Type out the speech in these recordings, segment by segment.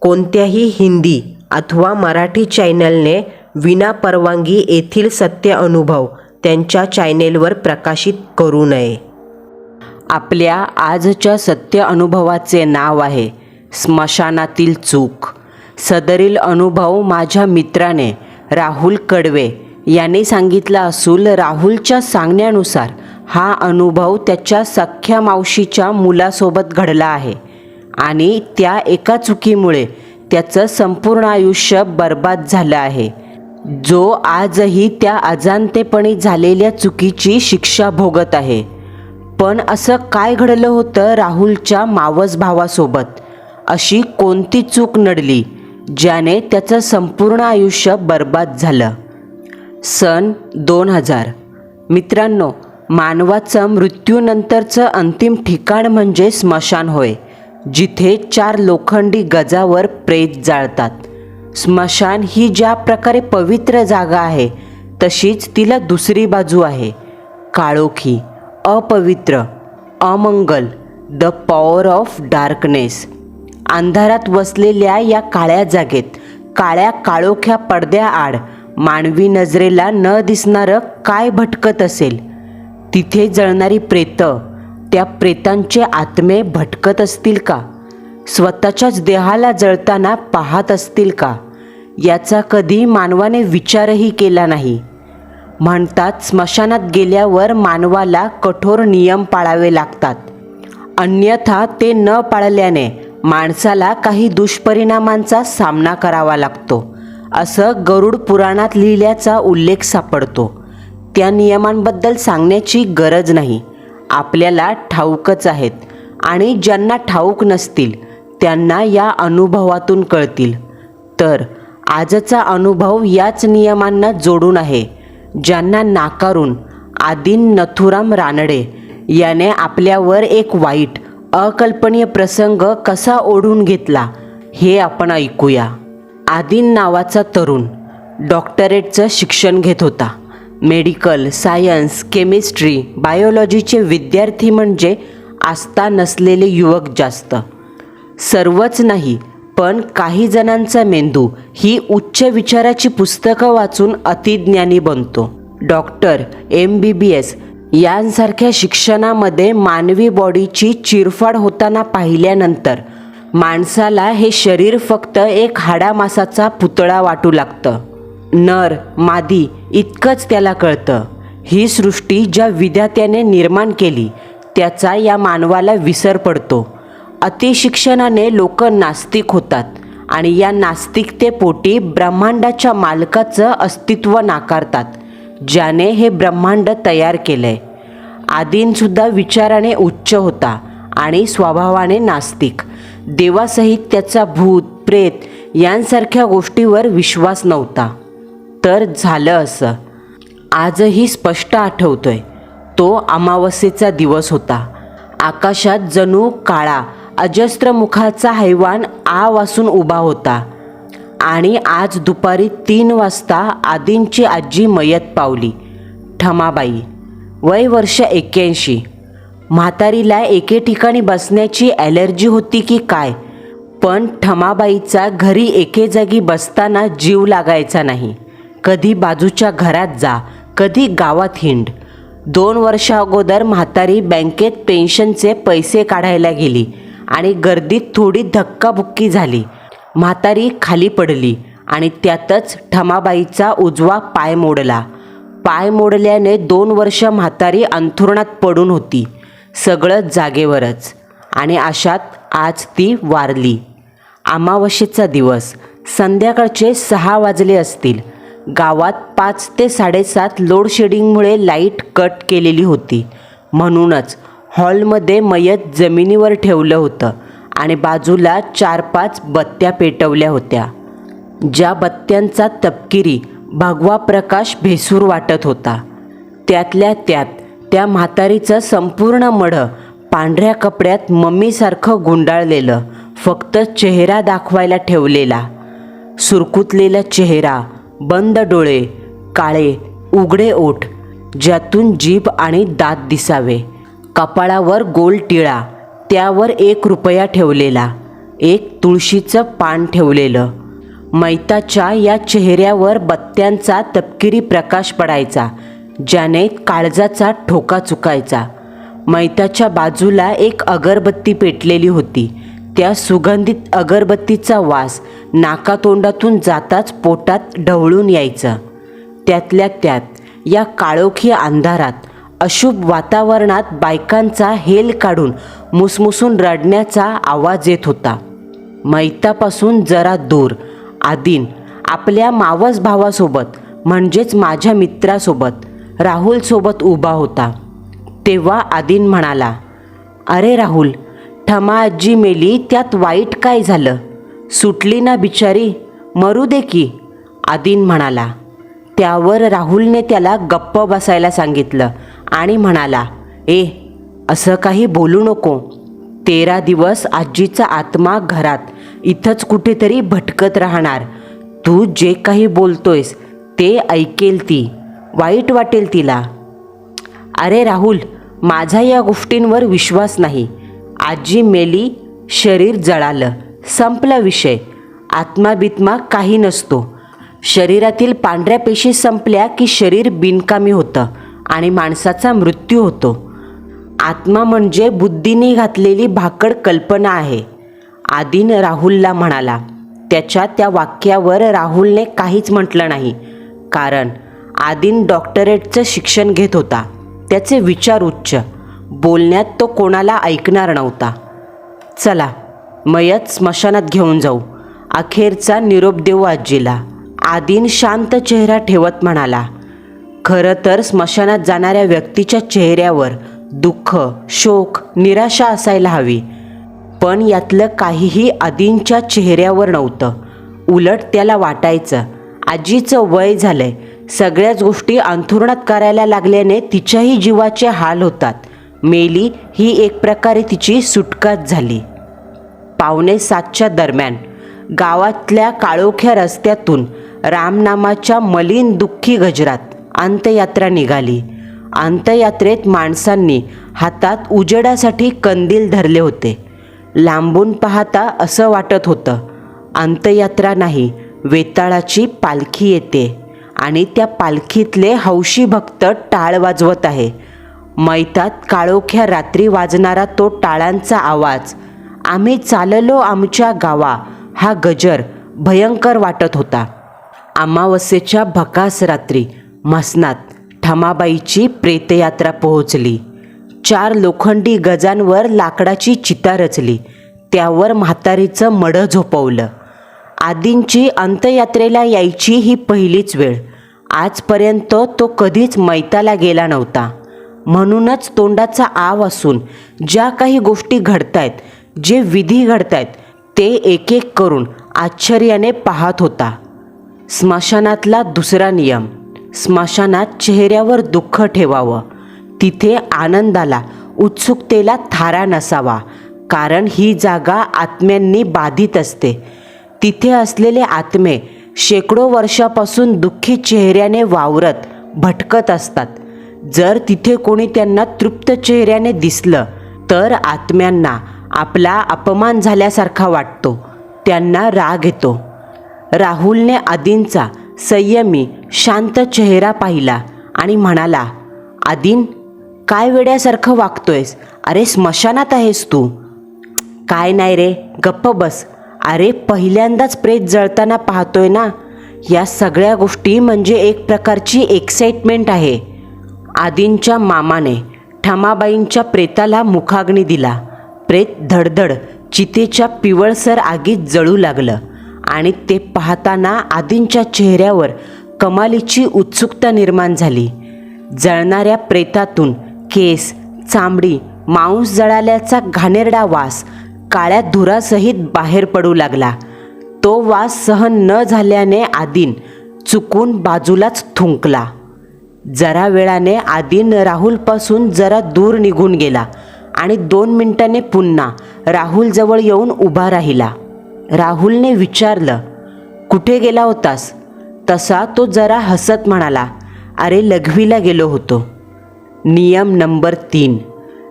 कोणत्याही हिंदी अथवा मराठी चॅनलने विना परवानगी येथील सत्य अनुभव त्यांच्या चॅनेलवर प्रकाशित करू नये. आपल्या आजच्या सत्य अनुभवाचे नाव आहे स्मशानातील चूक. सदरील अनुभव माझ्या मित्राने राहुल कडवे यांनी सांगितला असून राहुलच्या सांगण्यानुसार हा अनुभव त्याच्या सख्या मावशीच्या मुलासोबत घडला आहे. आणि त्या एका चुकीमुळे त्याचं संपूर्ण आयुष्य बर्बाद झालं आहे. जो आजही त्या अजाणतेपणी झालेल्या चुकीची शिक्षा भोगत आहे. पण असं काय घडलं होतं राहुलच्या मावस भावासोबत? अशी कोणती चूक नडली ज्याने त्याचं संपूर्ण आयुष्य बर्बाद झालं? सन दोन हजार. मित्रांनो मानवाचं मृत्यूनंतरचं अंतिम ठिकाण म्हणजे स्मशान होय. जिथे चार लोखंडी गजावर प्रेत जाळतात. स्मशान ही ज्या प्रकारे पवित्र जागा आहे तशीच तिला दुसरी बाजू आहे. काळोखी अपवित्र अमंगल द पॉवर ऑफ डार्कनेस अंधारात वसलेल्या या काळ्या जागेत काळ्या काळोख्या पडद्याआड मानवी नजरेला न दिसणारं काय भटकत असेल? तिथे जळणारी प्रेतं त्या प्रेतांचे आत्मे भटकत असतील का? स्वतःच्याच देहाला जळताना पाहत असतील का? याचा कधी मानवाने विचारही केला नाही. म्हणतात स्मशानात गेल्यावर मानवाला कठोर नियम पाळावे लागतात. अन्यथा ते न पाळल्याने माणसाला काही दुष्परिणामांचा सामना करावा लागतो. असं गरुड पुराणात लिहिल्याचा उल्लेख सापडतो. त्या नियमांबद्दल सांगण्याची गरज नाही. आपल्याला ठाऊकच आहेत. आणि ज्यांना ठाऊक नसतील त्यांना या अनुभवातून कळतील. तर आजचा अनुभव याच नियमांना जोडून आहे ज्यांना नाकारून आदिन नथुराम रानडे याने आपल्यावर एक वाईट अकल्पनीय प्रसंग कसा ओढून घेतला हे आपण ऐकूया. आदिन नावाचा तरुण डॉक्टरेटचं शिक्षण घेत होता. मेडिकल सायन्स केमिस्ट्री बायोलॉजीचे विद्यार्थी म्हणजे आस्था नसलेले युवक जास्त. सर्वच नाही पण काही जणांचा मेंदू ही उच्च विचाराची पुस्तकं वाचून अतिज्ञानी बनतो. Doctor M B B S यांसारख्या शिक्षणामध्ये मानवी बॉडीची चिरफाड होताना पाहिल्यानंतर माणसाला हे शरीर फक्त एक हाडामासाचा पुतळा वाटू लागतं. नर मादी इतकंच त्याला कळतं. ही सृष्टी ज्या विद्यात्याने निर्माण केली त्याचा या मानवाला विसर पडतो. अतिशिक्षणाने लोक नास्तिक होतात आणि या नास्तिकतेपोटी ब्रह्मांडाच्या मालकाचं अस्तित्व नाकारतात ज्याने हे ब्रह्मांड तयार केलंय. आदींसुद्धा विचाराने उच्च होता आणि स्वभावाने नास्तिक. देवासहित त्याचा भूत प्रेत यांसारख्या गोष्टीवर विश्वास नव्हता. तर झालं असं. आजही स्पष्ट आठवतोय. तो अमावस्येचा दिवस होता. आकाशात जणू काळा अजस्त्र मुखाचा हैवान आ वासून उभा होता. आणि आज दुपारी तीन वाजता आदींची आजी मयत पावली. ठमाबाई वय वर्ष एक्क्याऐंशी. म्हातारीला एके ठिकाणी बसण्याची ॲलर्जी होती की काय? पण ठमाबाईचा घरी एके जागी बसताना जीव लागायचा नाही. कधी बाजूच्या घरात जा कधी गावात हिंड. दोन वर्षा अगोदर म्हातारी बँकेत पेन्शनचे पैसे काढायला गेली आणि गर्दीत थोडी धक्काबुक्की झाली. म्हातारी खाली पडली आणि त्यातच ठमाबाईचा उजवा पाय मोडला. पाय मोडल्याने दोन वर्ष म्हातारी अंथरुणात पडून होती सगळं जागेवरच. आणि अशात आज ती वारली. अमावस्येचा दिवस संध्याकाळचे सहा वाजले असतील. गावात पाच ते साडेसात लोडशेडिंगमुळे लाइट कट केलेली होती. म्हणूनच हॉलमध्ये मयत जमिनीवर ठेवलं होतं आणि बाजूला चार पाच बत्त्या पेटवल्या होत्या. ज्या बत्त्यांचा तपकिरी भगवा प्रकाश भेसूर वाटत होता. त्यातल्या त्यात त्या म्हातारीचं संपूर्ण मढं पांढऱ्या कपड्यात मम्मीसारखं गुंडाळलेलं फक्त चेहरा दाखवायला ठेवलेला. सुरकुतलेला चेहरा बंद डोळे काळे उघडे ओठ ज्यातून जीभ आणि दात दिसावे. कपाळावर गोल टिळा त्यावर एक रुपया ठेवलेला एक तुळशीचं पान ठेवलेलं. मैताच्या या चेहऱ्यावर बत्त्यांचा तपकिरी प्रकाश पडायचा ज्याने काळजाचा ठोका चुकायचा. मैताच्या बाजूला एक अगरबत्ती पेटलेली होती. त्या सुगंधित अगरबत्तीचा वास नाकातोंडातून जाताच पोटात ढवळून यायचा. त्यातल्या त्यात या काळोखी अंधारात अशुभ वातावरणात बायकांचा हेल काढून मुसमुसून रडण्याचा आवाज येत होता. मैतापासून जरा दूर आदिन आपल्या मावस भावासोबत म्हणजेच माझ्या मित्रासोबत राहुलसोबत उभा होता. तेव्हा आदिन म्हणाला अरे राहुल ठमा आजी मेली त्यात वाईट काय झालं? सुटली ना बिचारी? मरू दे की आदिन म्हणाला. त्यावर राहुलने त्याला गप्प बसायला सांगितलं आणि म्हणाला ए असं काही बोलू नको. तेरा दिवस आजीचा आत्मा घरात इथंच कुठेतरी भटकत राहणार. तू जे काही बोलतोयस ते ऐकेल ती. वाईट वाटेल तिला. अरे राहुल माझा या गोष्टींवर विश्वास नाही. आजी मेली शरीर जळालं. संपला विषय. आत्माबित्मा काही नसतो. शरीरातील पांढऱ्या पेशी संपल्या की शरीर बिनकामी होतं आणि माणसाचा मृत्यू होतो. आत्मा म्हणजे बुद्धीने घातलेली भाकड कल्पना आहे. आदिन राहुलला म्हणाला त्याच्या त्या वाक्यावर राहुलने काहीच म्हटलं नाही. कारण आदिन डॉक्टरेटचं शिक्षण घेत होता. त्याचे विचार उच्च. बोलण्यात तो कोणाला ऐकणार नव्हता. चला मयत स्मशानात घेऊन जाऊ. अखेरचा निरोप देऊ आजीला. आदीन शांत चेहरा ठेवत म्हणाला खरं तर स्मशानात जाणाऱ्या व्यक्तीच्या चेहऱ्यावर दुःख शोक निराशा असायला हवी. पण यातलं काहीही आदींच्या चेहऱ्यावर नव्हतं. उलट त्याला वाटायचं आजीचं वय झालंय. सगळ्याच गोष्टी अंथुरणात करायला लागल्याने तिच्याही जीवाचे हाल होतात. मेली ही एक प्रकारे तिची सुटकाच झाली. पावणे सातच्या दरम्यान गावातल्या काळोख्या रस्त्यातून रामनामाच्या मलिन दुःखी गजरात अंत्ययात्रा निघाली. अंत्ययात्रेत माणसांनी हातात उजेडासाठी कंदील धरले होते. लांबून पाहता असं वाटत होतं अंत्ययात्रा नाही वेताळाची पालखी येते आणि त्या पालखीतले हौशी भक्त टाळ वाजवत आहे. मैतात काळोख्या रात्री वाजणारा तो टाळांचा आवाज आम्ही चाललो आमच्या गावा हा गजर भयंकर वाटत होता. अमावस्येच्या भकास रात्री म्हसनात ठमाबाईची प्रेतयात्रा पोहोचली. चार लोखंडी गजांवर लाकडाची चिता रचली. त्यावर म्हातारीचं मडं झोपवलं. आदींची अंत्ययात्रेला यायची ही पहिलीच वेळ. आजपर्यंत तो कधीच मैताला गेला नव्हता. म्हणूनच तोंडाचा आव असून ज्या काही गोष्टी घडतायत जे विधी घडतायत ते एक एक करून आश्चर्याने पाहत होता. स्मशानातला दुसरा नियम स्मशानात चेहऱ्यावर दुःख ठेवावं. तिथे आनंदाला उत्सुकतेला थारा नसावा कारण ही जागा आत्म्यांनी बाधित असते. तिथे असलेले आत्मे शेकडो वर्षापासून दुःखी चेहऱ्याने वावरत भटकत असतात. जर तिथे कोणी त्यांना तृप्त चेहऱ्याने दिसलं तर आत्म्यांना आपला अपमान झाल्यासारखा वाटतो. त्यांना राग येतो. राहुलने आदींचा संयमी शांत चेहरा पाहिला आणि म्हणाला आदीन काय वेड्यासारखं वागतोयस? अरे स्मशानात आहेस तू. काय नाही रे गप्प बस. अरे पहिल्यांदाच प्रेत जळताना पाहतोय ना? या सगळ्या गोष्टी म्हणजे एक प्रकारची एक्साइटमेंट आहे. आदींच्या मामाने ठमाबाईंच्या प्रेताला मुखाग्नी दिला. प्रेत धडधड चितेच्या पिवळसर आगीत जळू लागलं आणि ते पाहताना आदींच्या चेहऱ्यावर कमालीची उत्सुकता निर्माण झाली. जळणाऱ्या प्रेतातून केस चांबडी मांस जळाल्याचा घाणेरडा वास काळ्या धुरासहित बाहेर पडू लागला. तो वास सहन न झाल्याने आदीन चुकून बाजूलाच थुंकला. जरा वेळाने आदिन राहुलपासून जरा दूर निघून गेला आणि दोन मिनिटाने पुन्हा राहुलजवळ येऊन उभा राहिला. राहुलने विचारलं कुठे गेला होतास? तसा तो जरा हसत म्हणाला अरे लघवीला गेलो होतो. नियम नंबर तीन.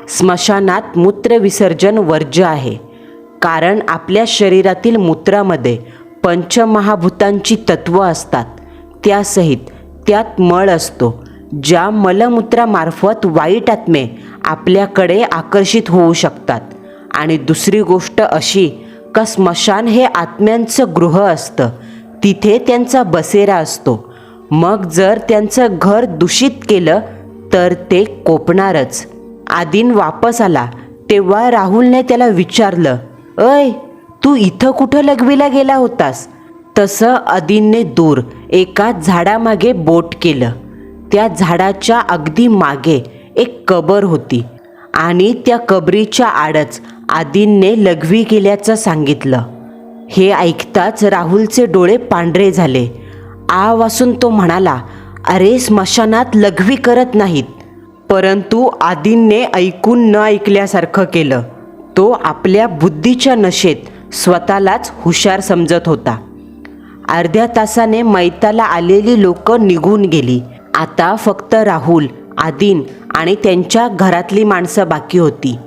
स्मशानात मूत्रविसर्जन वर्ज्य आहे. कारण आपल्या शरीरातील मूत्रामध्ये पंचमहाभूतांची तत्त्वं असतात त्यासहित त्यात मळ असतो ज्या मलमूत्रामार्फत वाईट आत्मे आपल्याकडे आकर्षित होऊ शकतात. आणि दुसरी गोष्ट अशी का स्मशान हे आत्म्यांचं गृह असतं तिथे त्यांचा बसेरा असतो. मग जर त्यांचं घर दूषित केलं तर ते कोपणारच. आदिन वापस आला तेव्हा राहुलने त्याला विचारलं अय तू इथं कुठं लघवीला गेला होतास? तसं अदिनने दूर एका झाडामागे बोट केलं. त्या झाडाच्या अगदी मागे एक कबर होती आणि त्या कबरीच्या आडच आदिनने लघवी केल्याचं सांगितलं. हे ऐकताच राहुलचे डोळे पांढरे झाले. आ वासून तो म्हणाला अरे स्मशानात लघवी करत नाहीत. परंतु आदिनने ऐकून न ऐकल्यासारखं केलं. तो आपल्या बुद्धीच्या नशेत स्वतःलाच हुशार समजत होता. अर्ध्या तासाने मैताला आलेली लोक निघून गेली. आता फक्त राहुल आदिन आणि त्यांच्या घरातली माणसं बाकी होती.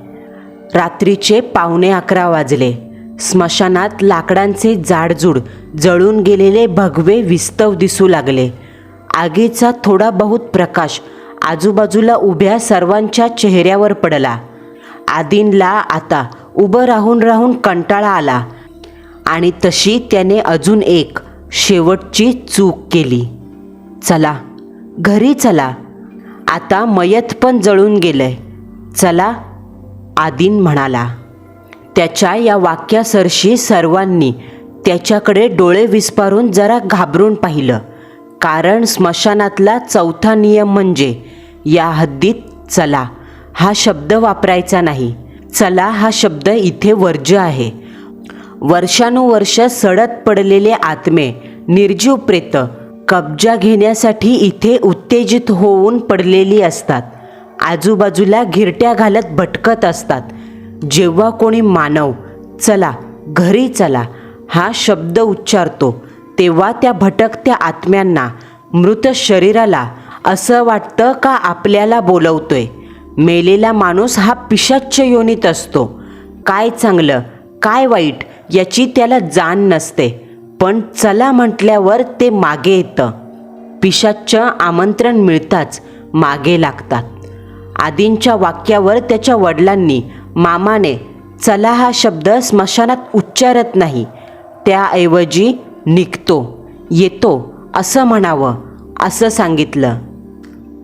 रात्रीचे पावणे अकरा वाजले. स्मशानात लाकडांचे जाडजूड जळून गेलेले भगवे विस्तव दिसू लागले. आगीचा थोडा बहुत प्रकाश आजूबाजूला उभ्या सर्वांच्या चेहऱ्यावर पडला. आदिनला आता उभं राहून राहून कंटाळा आला. आणि तशी त्याने अजून एक शेवटची चूक केली. चला घरी चला. आता मयत पण जळून गेलंय. चला आदिन म्हणाला. त्याच्या या वाक्यासरशी सर्वांनी त्याच्याकडे डोळे विस्पारून जरा घाबरून पाहिलं. कारण स्मशानातला चौथा नियम म्हणजे या हद्दीत चला हा शब्द वापरायचा नाही. चला हा शब्द इथे वर्ज्य आहे. वर्षानुवर्ष सडत पडलेले आत्मे निर्जीव प्रेत कब्जा घेण्यासाठी इथे उत्तेजित होऊन पडलेली असतात. आजूबाजूला घिरट्या घालत भटकत असतात. जेव्हा कोणी मानव चला घरी चला हा शब्द उच्चारतो तेव्हा त्या भटकत्या आत्म्यांना मृत शरीराला असं वाटतं का आपल्याला बोलवतोय? मेलेला माणूस हा पिशाच्च योनीत असतो. काय चांगलं काय वाईट याची त्याला जाण नसते. पण चला म्हटल्यावर ते मागे येतं. पिशाच्य आमंत्रण मिळताच मागे लागतात. आदींच्या वाक्यावर त्याच्या वडिलांनी मामाने चला हा शब्द स्मशानात उच्चारत नाही. त्याऐवजी निघतो येतो असं म्हणावं असं सांगितलं.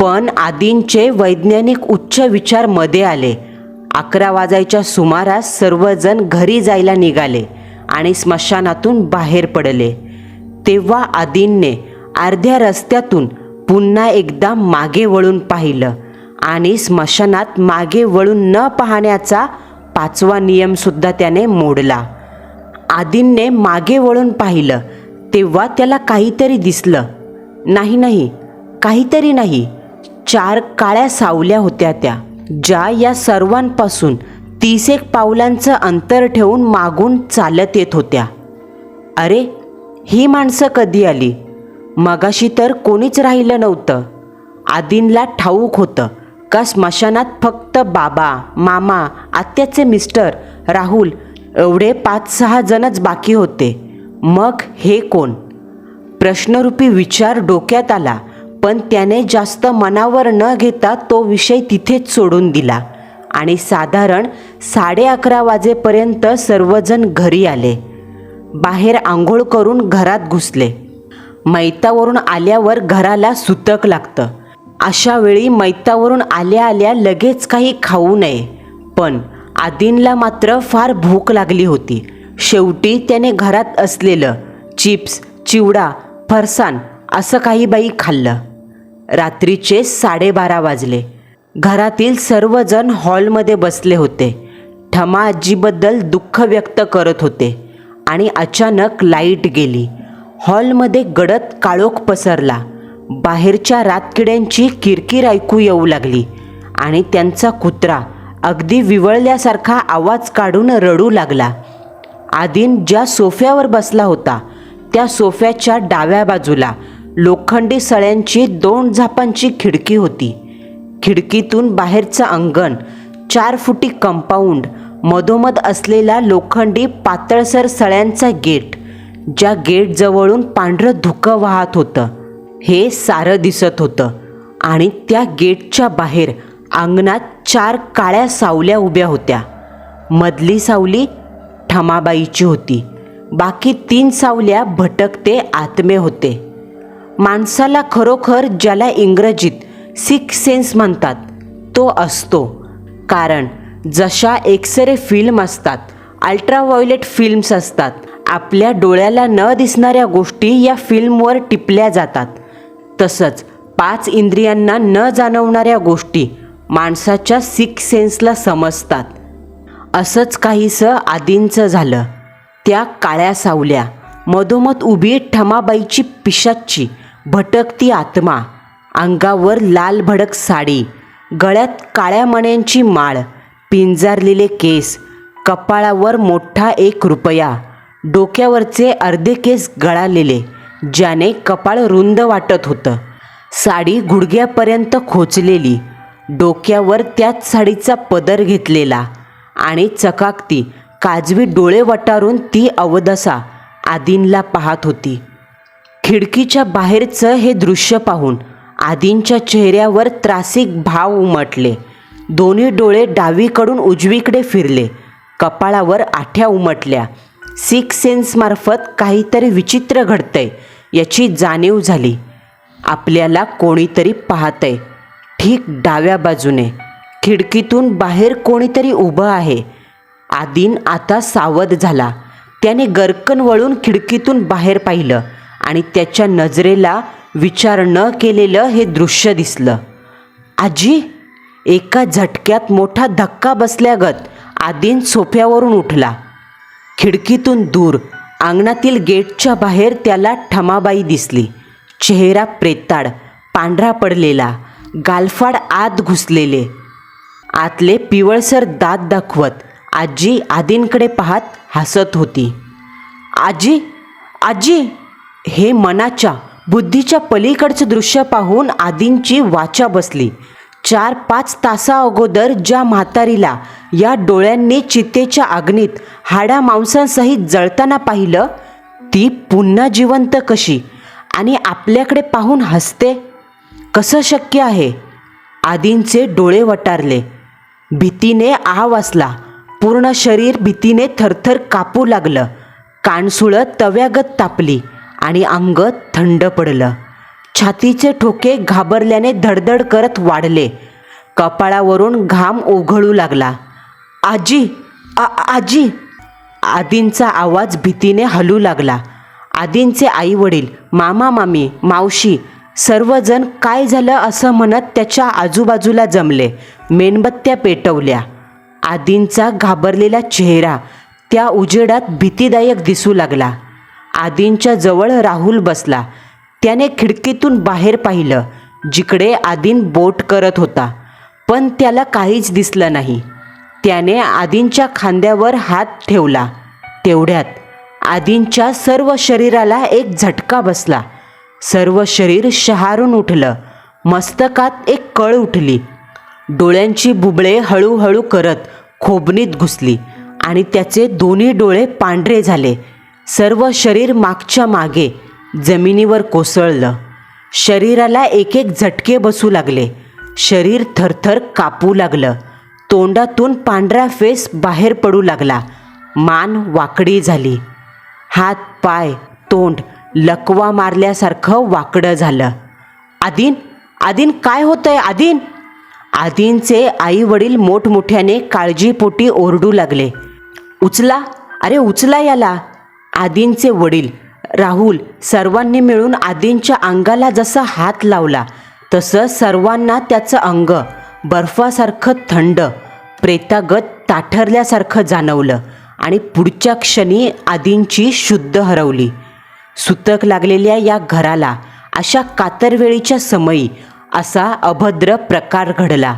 पण आदींचे वैज्ञानिक उच्च विचारमध्ये आले. अकरा वाजायच्या सुमारास सर्वजण घरी जायला निघाले आणि स्मशानातून बाहेर पडले. तेव्हा आदींने अर्ध्या रस्त्यातून पुन्हा एकदा मागे वळून पाहिलं आणि स्मशानात मागे वळून न पाहण्याचा पाचवा नियमसुद्धा त्याने मोडला. आदींने मागे वळून पाहिलं तेव्हा त्याला काहीतरी दिसलं. नाही नाही काहीतरी नाही चार काळ्या सावल्या होत्या त्या. ज्या या सर्वांपासून तीस एक पावलांचं अंतर ठेवून मागून चालत येत होत्या. अरे ही माणसं कधी आली? मगाशी तर कोणीच राहिलं नव्हतं. आदीनला ठाऊक होतं का स्मशानात फक्त बाबा मामा आत्याचे मिस्टर राहुल एवढे पाच सहा जणच बाकी होते. मग हे कोण? प्रश्नरूपी विचार डोक्यात आला. पण त्याने जास्त मनावर न घेता तो विषय तिथेच सोडून दिला. आणि साधारण साडे अकरा वाजेपर्यंत सर्वजण घरी आले. बाहेर आंघोळ करून घरात घुसले. मैतावरून आल्यावर घराला सुतक लागतं. अशा वेळी मैतावरून आल्या आल्या लगेच काही खाऊ नये. पण आदिनला मात्र फार भूक लागली होती. शेवटी त्याने घरात असलेलं चिप्स चिवडा फरसाण असं काही बाई खाल्लं. रात्रीचे साडेबारा वाजले. घरातील सर्वजण हॉलमध्ये बसले होते. ठमा आजीबद्दल दुःख व्यक्त करत होते आणि अचानक लाइट गेली. हॉलमध्ये गडद काळोख पसरला. बाहेरच्या रातकिड्यांची किरकिर ऐकू येऊ लागली आणि त्यांचा कुत्रा अगदी विवळल्यासारखा आवाज काढून रडू लागला. आदिन ज्या सोफ्यावर बसला होता त्या सोफ्याच्या डाव्या बाजूला लोखंडी सळ्यांची दोन झापांची खिडकी होती. खिडकीतून बाहेरचं अंगण चार फुटी कंपाऊंड मधोमध असलेला लोखंडी पातळसर सळ्यांचा गेट ज्या गेटजवळून पांढरं धुकं वाहत होतं. हे सारं दिसत होतं आणि त्या गेटच्या बाहेर अंगणात चार काळ्या सावल्या उभ्या होत्या. मधली सावली ठमाबाईची होती. बाकी तीन सावल्या भटकते आत्मे होते. माणसाला खरोखर ज्याला इंग्रजीत सिक्स सेन्स म्हणतात तो असतो. कारण जशा एक्सरे फिल्म असतात अल्ट्राव्हायोलेट फिल्म्स असतात आपल्या डोळ्याला न दिसणाऱ्या गोष्टी या फिल्मवर टिपल्या जातात. तसंच पाच इंद्रियांना न जाणवणाऱ्या गोष्टी माणसाच्या सिक्स सेन्सला समजतात. असंच काहीसं आदींचं झालं. त्या काळ्या सावल्या मधोमध उभी ठमाबाईची पिशाची भटकती आत्मा. अंगावर लाल भडक साडी गळ्यात काळ्या मण्यांची माळ पिंजारलेले केस कपाळावर मोठा एक रुपया डोक्यावरचे अर्धे केस गळालेले ज्याने कपाळ रुंद वाटत होतं. साडी गुडघ्यापर्यंत खोचलेली डोक्यावर त्याच साडीचा पदर घेतलेला आणि चकाकती काजवी डोळे वटारून ती अवदसा आदींला पाहत होती. खिडकीच्या बाहेरचं हे दृश्य पाहून आदींच्या चेहऱ्यावर त्रासिक भाव उमटले. दोन्ही डोळे डावीकडून उजवीकडे फिरले. कपाळावर आठ्या उमटल्या. सिक्स सेन्समार्फत काहीतरी विचित्र घडतंय याची जाणीव झाली. आपल्याला कोणीतरी पाहतंय. ठीक डाव्या बाजूने. खिडकीतून बाहेर कोणीतरी उभं आहे. आदीन आता सावध झाला. त्याने गरकन वळून खिडकीतून बाहेर पाहिलं. आणि त्याच्या नजरेला विचार न केलेलं हे दृश्य दिसलं. आजी एका झटक्यात मोठा धक्का बसल्यागत आदीन सोफ्यावरून उठला. खिडकीतून दूर अंगणातील गेटच्या बाहेर त्याला ठमाबाई दिसली. चेहरा प्रेताड पांढरा पडलेला गालफाड आत घुसलेले. आतले पिवळसर दात दाखवत आजी आदींकडे पाहत हसत होती. आजी आजी! हे मनाच्या बुद्धीच्या पलीकडचं दृश्य पाहून आदींची वाचा बसली. चार पाच तासा अगोदर ज्या म्हातारीला या डोळ्यांनी चितेच्या अग्नीत हाडा मांसांसहित जळताना पाहिलं ती पुन्हा जिवंत कशी आणि आपल्याकडे पाहून हसते? कसं शक्य आहे? आदींचे डोळे वटारले. भीतीने आ वाचला पूर्ण शरीर भीतीने थरथर कापू लागलं. कानसुळं तव्यागत तापली. आणि अंग थंड पडलं. छातीचे ठोके घाबरल्याने धडधड करत वाढले. कपाळावरून घाम ओघळू लागला. आजी आ आजी! आदींचा आवाज भीतीने हलू लागला. आदींचे आई वडील मामा मामी मावशी सर्वजण काय झालं असं म्हणत त्याच्या आजूबाजूला जमले. मेणबत्त्या पेटवल्या. आदींचा घाबरलेला चेहरा त्या उजेडात भीतीदायक दिसू लागला. आदींच्या जवळ राहुल बसला. त्याने खिडकीतून बाहेर पाहिलं जिकडे आदीन बोट करत होता. पण त्याला काहीच दिसलं नाही. त्याने आदींच्या खांद्यावर हात ठेवला. तेवढ्यात आदींच्या सर्व शरीराला एक झटका बसला. सर्व शरीर शहारून उठलं. मस्तकात एक कळ उठली. डोळ्यांची बुबळे हळूहळू करत खोबणीत घुसली आणि त्याचे दोन्ही डोळे पांढरे झाले. सर्व शरीर मागच्या मागे जमिनीवर कोसळलं. शरीराला एक एक झटके बसू लागले. शरीर थरथर कापू लागलं. तोंडातून पांढरा फेस बाहेर पडू लागला. मान वाकडी झाली. हात पाय तोंड लकवा मारल्यासारखं वाकडं झालं. आदिन आदिन काय होतंय आदिन? आदिनचे आई वडील मोठमोठ्याने काळजीपोटी ओरडू लागले. उचला. अरे उचला याला. आदींचे वडील राहुल सर्वांनी मिळून आदींच्या अंगाला जसा हात लावला तसं सर्वांना त्याचं अंग बर्फासारखं थंड प्रेतागत ताठरल्यासारखं जाणवलं आणि पुढच्या क्षणी आदींची शुद्ध हरवली. सुतक लागलेल्या या घराला अशा कातरवेळीच्या समयी असा अभद्र प्रकार घडला.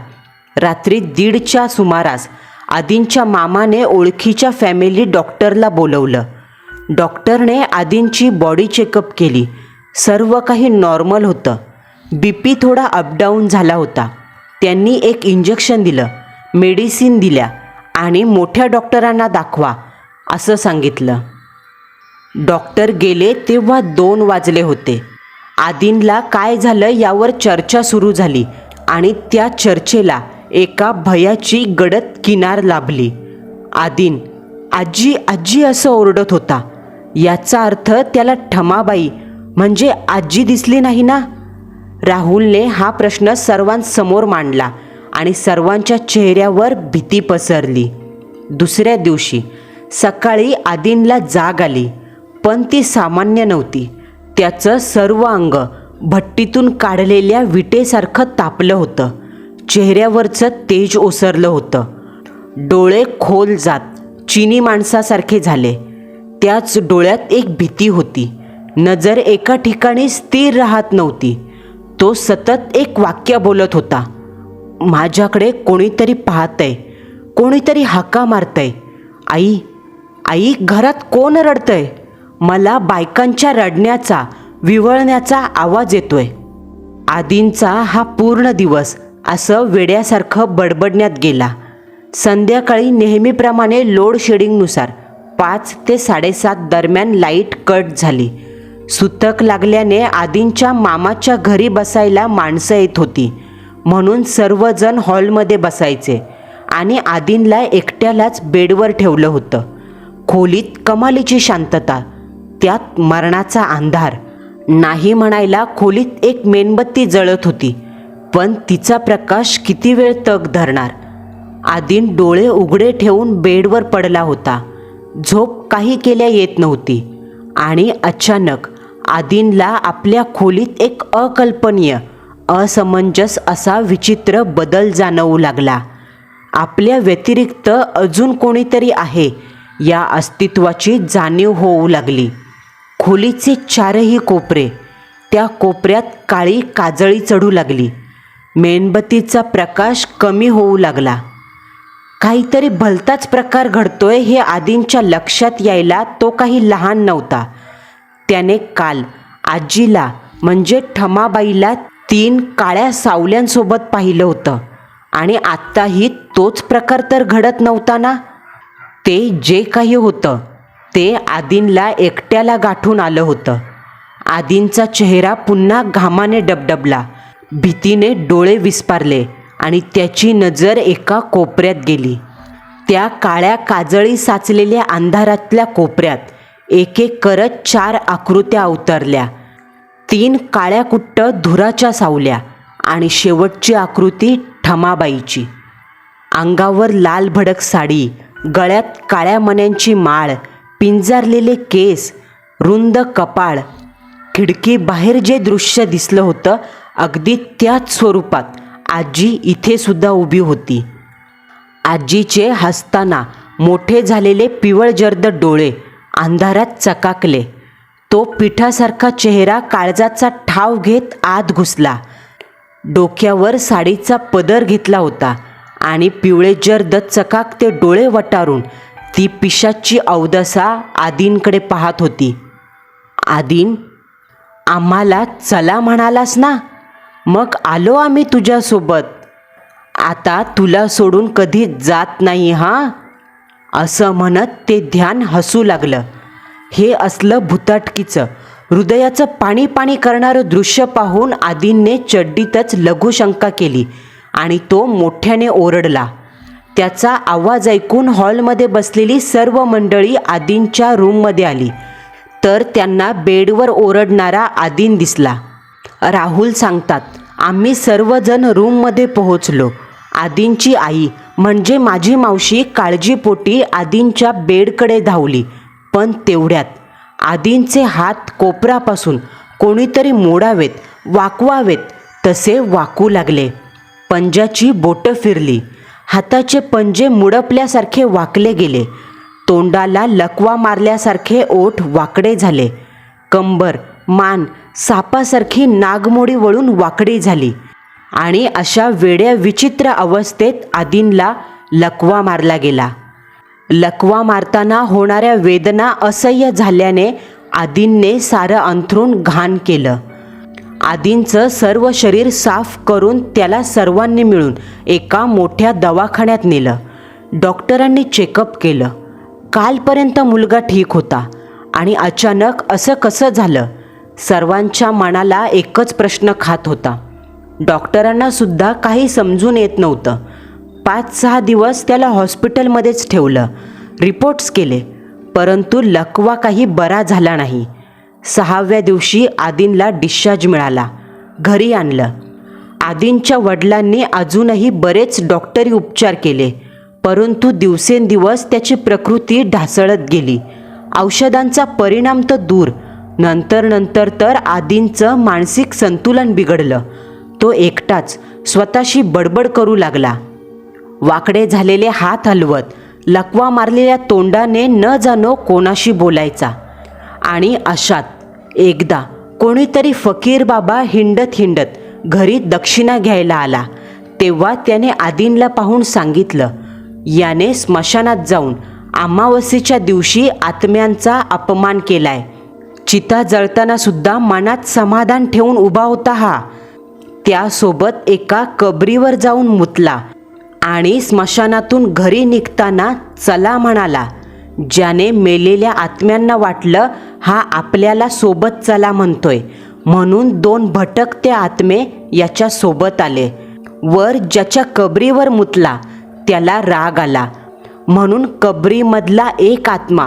रात्री दीडच्या सुमारास आदींच्या मामाने ओळखीच्या फॅमिली डॉक्टरला बोलवलं. डॉक्टरने आदींची बॉडी चेकअप केली. सर्व काही नॉर्मल होतं. बी पी थोडा अपडाऊन झाला होता. त्यांनी एक इंजेक्शन दिलं मेडिसिन दिल्या आणि मोठ्या डॉक्टरांना दाखवा असं सांगितलं. डॉक्टर गेले तेव्हा दोन वाजले होते. आदींला काय झालं यावर चर्चा सुरू झाली आणि त्या चर्चेला एका भयाची गडद किनार लाभली. आदीन आजी आजी असं ओरडत होता. याचा अर्थ त्याला ठमाबाई म्हणजे आजी दिसली नाही ना? राहुलने हा प्रश्न सर्वांसमोर मांडला आणि सर्वांच्या चेहऱ्यावर भीती पसरली. दुसऱ्या दिवशी सकाळी आदींला जाग आली पण ती सामान्य नव्हती. त्याचं सर्व अंग भट्टीतून काढलेल्या विटेसारखं तापलं होतं. चेहऱ्यावरचं तेज ओसरलं होतं. डोळे खोल जात चिनी माणसासारखे झाले. त्याच डोळ्यात एक भीती होती. नजर एका ठिकाणी स्थिर राहत नव्हती. तो सतत एक वाक्य बोलत होता. माझ्याकडे कोणीतरी पाहतंय कोणीतरी हाका मारतंय. आई आई घरात कोण रडतंय? मला बायकांच्या रडण्याचा विवळण्याचा आवाज येतोय. आदींचा हा पूर्ण दिवस असं वेड्यासारखं बडबडण्यात गेला. संध्याकाळी नेहमीप्रमाणे लोड शेडिंगनुसार पाच ते साडेसात दरम्यान लाइट कट झाली. सुतक लागल्याने आदींच्या मामाच्या घरी बसायला माणसं येत होती. म्हणून सर्वजण हॉलमध्ये बसायचे आणि आदींला एकट्यालाच बेडवर ठेवलं होतं. खोलीत कमालीची शांतता त्यात मरणाचा अंधार. नाही म्हणायला खोलीत एक मेणबत्ती जळत होती पण तिचा प्रकाश किती वेळ तग धरणार? आदीन डोळे उघडे ठेवून बेडवर पडला होता. झोप काही केल्या येत नव्हती आणि अचानक आदींला आपल्या खोलीत एक अकल्पनीय असमंजस असा विचित्र बदल जाणवू लागला. आपल्या व्यतिरिक्त अजून कोणीतरी आहे या अस्तित्वाची जाणीव होऊ लागली. खोलीचे चारही कोपरे त्या कोपऱ्यात काळी काजळी चढू लागली. मेणबत्तीचा प्रकाश कमी होऊ लागला. काहीतरी भलताच प्रकार घडतोय हे आदींच्या लक्षात यायला तो काही लहान नव्हता. त्याने काल आजीला म्हणजे ठमाबाईला तीन काळ्या सावल्यांसोबत पाहिलं होतं. आणि आत्ताही तोच प्रकार तर घडत नव्हता ना? ते जे काही होतं ते आदींला एकट्याला गाठून आलं होतं. आदींचा चेहरा पुन्हा घामाने डबडबला. भीतीने डोळे विस्पारले. आणि त्याची नजर एका कोपऱ्यात गेली. त्या काळ्या काजळी साचलेल्या अंधारातल्या कोपऱ्यात एक एक करत चार आकृत्या अवतरल्या तीन काळ्या कुट्ट धुराच्या सावल्या आणि शेवटची आकृती ठमाबाईची. अंगावर लाल भडक साडी गळ्यात काळ्या मण्यांची माळ पिंजारलेले केस रुंद कपाळ खिडकी बाहेर जे दृश्य दिसलं होतं अगदी त्याच स्वरूपात. आजी इथे सुद्धा उभी होती. आजीचे हसताना मोठे झालेले पिवळजर्द डोळे अंधारात चकाकले. तो पिठासारखा चेहरा काळजाचा ठाव घेत आत घुसला. डोक्यावर साडीचा पदर घेतला होता आणि पिवळे जर्द चकाकते डोळे वटारून ती पिशाची अवदसा आदींकडे पाहत होती. आदीन आम्हाला चला म्हणालास ना? मग आलो आम्ही तुझ्यासोबत. आता तुला सोडून कधी जात नाही हां? असं म्हणत ते ध्यान हसू लागलं. हे असलं भुताटकीचं. हृदयाचं पाणी पाणी करणारं दृश्य पाहून आदींने चड्डीतच लघुशंका केली आणि तो मोठ्याने ओरडला. त्याचा आवाज ऐकून हॉलमध्ये बसलेली सर्व मंडळी आदींच्या रूममध्ये आली. तर त्यांना बेडवर ओरडणारा आदीन दिसला. राहुल सांगतात आम्ही सर्वजण रूममध्ये पोहोचलो. आदींची आई म्हणजे माझी मावशी काळजीपोटी आदींच्या बेडकडे धावली पण तेवढ्यात आदींचे हात कोपरापासून कोणीतरी मोडावेत वाकवावेत तसे वाकू लागले. पंजाची बोटं फिरली. हाताचे पंजे मुडपल्यासारखे वाकले गेले. तोंडाला लकवा मारल्यासारखे ओठ वाकडे झाले. कंबर मान सापासारखी नागमोडी वळून वाकडी झाली आणि अशा वेड्या विचित्र अवस्थेत आदींला लकवा मारला गेला. लकवा मारताना होणाऱ्या वेदना असह्य झाल्याने आदींने सारं अंथरून घाण केलं. आदींचं सर्व शरीर साफ करून त्याला सर्वांनी मिळून एका मोठ्या दवाखान्यात नेलं. डॉक्टरांनी चेकअप केलं. कालपर्यंत मुलगा ठीक होता आणि अचानक असं कसं झालं? सर्वांच्या मनाला एकच प्रश्न खात होता. डॉक्टरांना सुद्धा काही समजून येत नव्हतं. पाच सहा दिवस त्याला हॉस्पिटलमध्येच ठेवलं. रिपोर्ट्स केले. परंतु लकवा काही बरा झाला नाही. सहाव्या दिवशी आदिनला डिस्चार्ज मिळाला. घरी आणलं. आदींच्या वडिलांनी अजूनही बरेच डॉक्टरी उपचार केले. परंतु दिवसेंदिवस त्याची प्रकृती ढासळत गेली. औषधांचा परिणाम तर दूर. नंतर नंतर तर आदींचं मानसिक संतुलन बिघडलं. तो एकटाच स्वतःशी बडबड करू लागला. वाकडे झालेले हात हलवत लकवा मारलेल्या तोंडाने न जाणो कोणाशी बोलायचा. आणि अशात एकदा कोणीतरी फकीर बाबा हिंडत हिंडत घरी दक्षिणा घ्यायला आला. तेव्हा त्याने आदींला पाहून सांगितलं याने स्मशानात जाऊन अमावस्येच्या दिवशी आत्म्यांचा अपमान केलाय. चिता जळताना सुद्धा मनात समाधान ठेवून उभा होता हा. त्यासोबत एका कबरीवर जाऊन मुतला आणि स्मशानातून घरी निघताना चला म्हणाला ज्याने मेलेल्या आत्म्यांना वाटलं हा आपल्याला सोबत चला म्हणतोय. म्हणून दोन भटकते आत्मे याच्या सोबत आले. वर ज्याच्या कबरीवर मुतला त्याला राग आला. म्हणून कबरीमधला एक आत्मा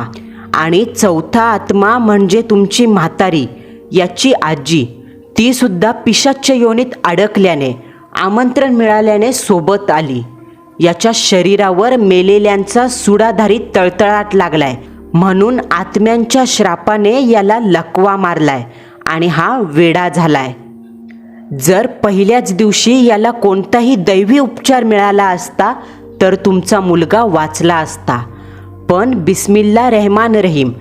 आणि चौथा आत्मा म्हणजे तुमची म्हातारी याची आजी. ती सुद्धा पिशाच्य योनीत अडकल्याने आमंत्रण मिळाल्याने सोबत आली. याच्या शरीरावर मेलेल्यांचा सुडाधारी तळतळाट लागलाय. म्हणून आत्म्यांच्या श्रापाने याला लकवा मारलाय आणि हा वेडा झालाय. जर पहिल्याच दिवशी याला कोणताही दैवी उपचार मिळाला असता तर तुमचा मुलगा वाचला असता. पण बिस्मिल्ला रेहमान रहीम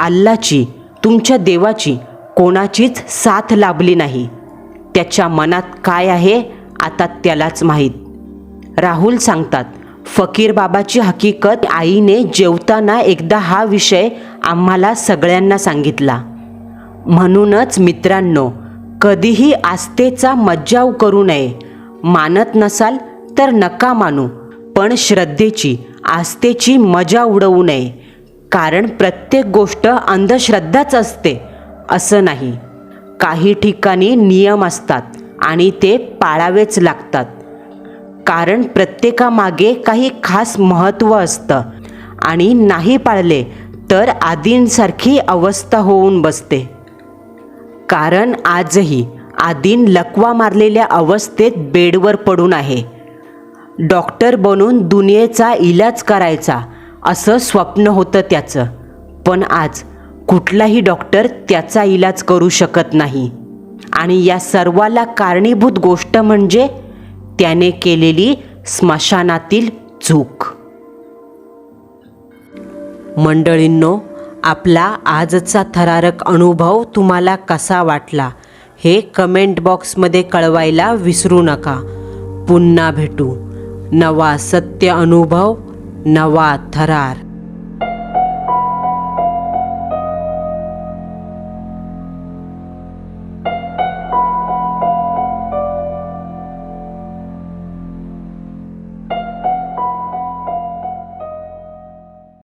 अल्लाची तुमच्या देवाची कोणाचीच साथ लाभली नाही. त्याच्या मनात काय आहे आता त्यालाच माहीत. राहुल सांगतात फकीर बाबाची हकीकत आईने जेवताना एकदा हा विषय आम्हाला सगळ्यांना सांगितला. म्हणूनच मित्रांनो कधीही आस्थेचा मज्जाव करू नये. मानत नसाल तर नका मानू. पण श्रद्धेची आस्थेची मजा उडवू नये. कारण प्रत्येक गोष्ट अंधश्रद्धाच असते असं नाही. काही ठिकाणी नियम असतात आणि ते पाळावेच लागतात. कारण प्रत्येकामागे काही खास महत्त्व असतं आणि नाही पाळले तर आदींसारखी अवस्था होऊन बसते. कारण आजही आदीन लकवा मारलेल्या अवस्थेत बेडवर पडून आहे. डॉक्टर बनून दुनियेचा इलाज करायचा असं स्वप्न होतं त्याचं. पण आज कुठलाही डॉक्टर त्याचा इलाज करू शकत नाही. आणि या सर्वाला कारणीभूत गोष्ट म्हणजे त्याने केलेली स्मशानातील चूक. मंडळींनो आपला आजचा थरारक अनुभव तुम्हाला कसा वाटला हे कमेंट बॉक्समध्ये कळवायला विसरू नका. पुन्हा भेटू. नवा सत्य अनुभव नवा थरार.